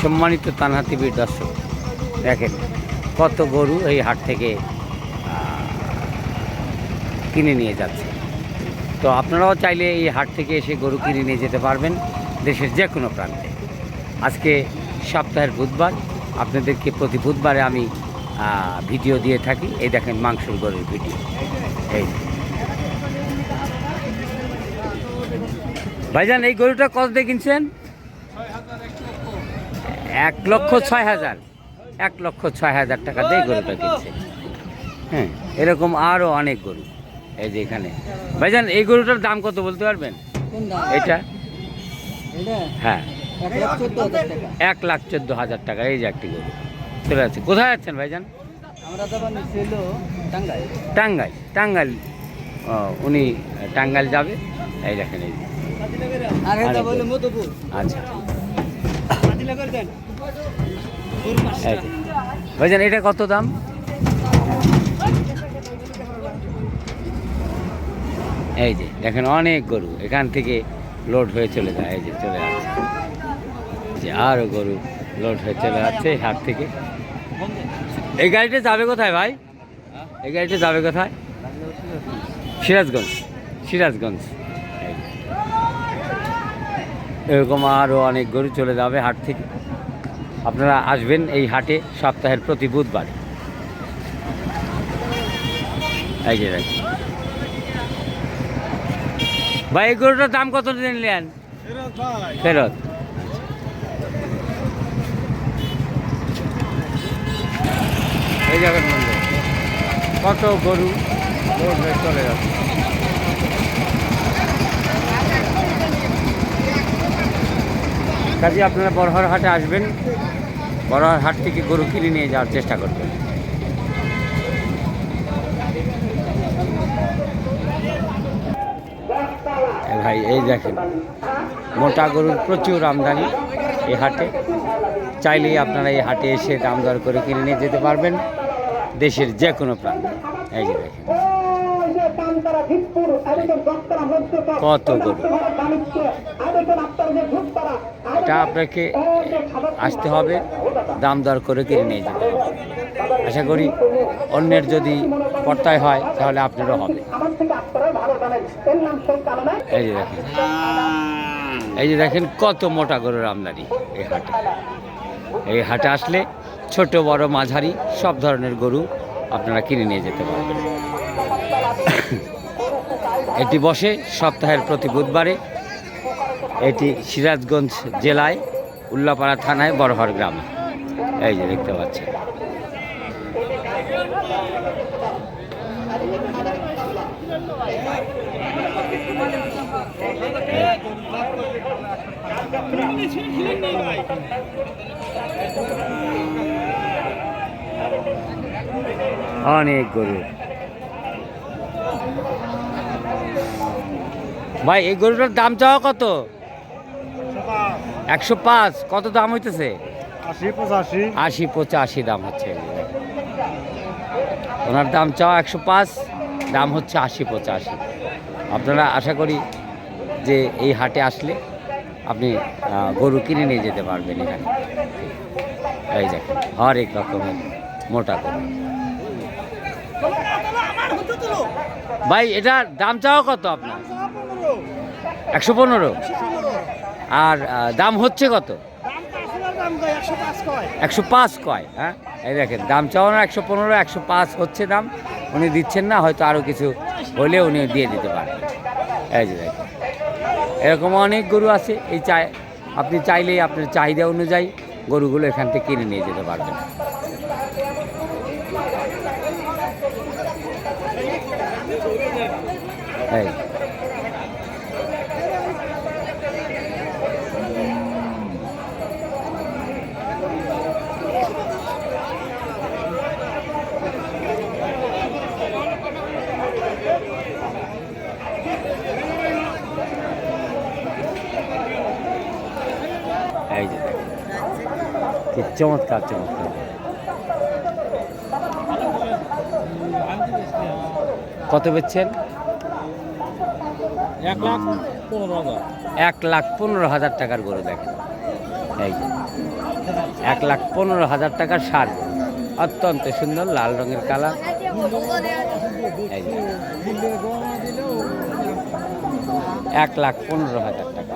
সম্মানিত তানহা টিভির দর্শক, দেখেন কত গরু এই হাট থেকে কিনে নিয়ে যাচ্ছে। তো আপনারাও চাইলে এই হাট থেকে এসে গরু কিনে নিয়ে যেতে পারবেন দেশের যে কোনো প্রান্তে। আজকে সপ্তাহের বুধবার, আপনাদেরকে প্রতি বুধবারে আমি ভিডিও দিয়ে থাকি। এই দেখেন মাংসর গরুর ভিডিও। এই। ভাইজান, এই গরুটা কত দিয়ে কিনছেন? এক লক্ষ ছয় হাজার। এক লক্ষ ছয় হাজার টাকা দিয়ে গরুটা কিনছে। হ্যাঁ এরকম আরও অনেক গরু এই যে এখানে। ভাইজান এই গরুটার দাম কত বলতে পারবেন? এটা? হ্যাঁ। এক লাখ চোদ্দ হাজার টাকা। এই যে একটি গরু। চলে যাচ্ছে। কোথায় যাচ্ছেন ভাইজান? টাঙ্গাইল। টাঙ্গাইল। ও, উনি টাঙ্গাইল যাবে। এই দেখেন এই আচ্ছা। ভাইজান, এটা কত দাম? এই যে, দেখেন অনেক গরু, এখান থেকে লোড হয়ে চলে যায়, এই যে চলে যাচ্ছে যে আরও গরু লোড হয়ে চলে যাচ্ছে হাট থেকে। এই গাড়িটা যাবে কোথায় ভাই? এই গাড়িটা যাবে কোথায়? সিরাজগঞ্জ সিরাজগঞ্জ। এরকম আরও অনেক গরু চলে যাবে হাট থেকে। আপনারা আসবেন এই হাটে সপ্তাহের প্রতি বুধবার। এই যে ভাই এই গরুটার দাম কত নিলেন ফেরত এই কত গরু চলে যাচ্ছে। কাজে আপনারা বড়হর হাটে আসবেন। বড়হর হাট থেকে গরু কিনে নিয়ে যাওয়ার চেষ্টা করবেন। ভাই, এই দেখেন, মোটা গরুর প্রচুর আমদানি এই হাটে। চাইলেই আপনারা এই হাটে এসে দাম দর করে কিনে নিয়ে যেতে পারবেন। দেশের যে কোনো প্রান্তে। এই যে দেখেন। কত গরু এটা আপনাকে আসতে হবে দাম দর করে কিনে নিয়ে যেতে হবে আশা করি অন্যের যদি পর্তায় হয় তাহলে আপনারও হবে। এই যে দেখেন। এই যে দেখেন কত মোটা গরুর আমদানি এই হাটে। এই হাটে আসলে ছোট বড় মাঝারি সব ধরনের গরু আপনারা কিনে নিয়ে যেতে পারবেন। এটি বসে সপ্তাহের প্রতি বুধবারে। এটি সিরাজগঞ্জ জেলায় উল্লাপাড়া থানায় বড়হর গ্রামে। এই যে দেখতে পাচ্ছেন। অনেক গরু। ভাই এই গরুটার দাম চাওয়া কত? একশো পাঁচ। কত দাম হইতেছে? আশি পঁচাশি। আশি দাম হচ্ছে। ওনার দাম চাওয়া একশো পাঁচ দাম হচ্ছে আশি পঁচাশি। আপনারা আশা করি যে এই হাটে আসলে আপনি গরু কিনে নিয়ে যেতে পারবেন এখানে। এই দেখেন হরেক রকমের মোটা গরু। ভাই এটার দাম চাওয়া কত আপনার? একশো পনেরো? আর দাম হচ্ছে কত? একশো পাঁচ কয় হ্যাঁ? এই দেখেন, দাম চাওয়ানো একশো পনেরো, একশো পাঁচ হচ্ছে দাম। উনি দিচ্ছেন না, হয়তো আরও কিছু হলে উনি দিয়ে দিতে পারবেন এই যে দেখেন, এরকম অনেক গরু আছে, এই চাই, আপনি চাইলেই আপনার চাহিদা অনুযায়ী গরুগুলো এখান থেকে কিনে নিয়ে যেতে পারবেন। এই যে দেখেন কি চমৎকার চমৎকার। কত বেচছেন? এক লাখ পনেরো হাজার। টাকার গরু দেখেন। এই এক লাখ পনেরো হাজার টাকার সার। অত্যন্ত সুন্দর লাল রঙের কালার। এক লাখ পনেরো হাজার টাকা।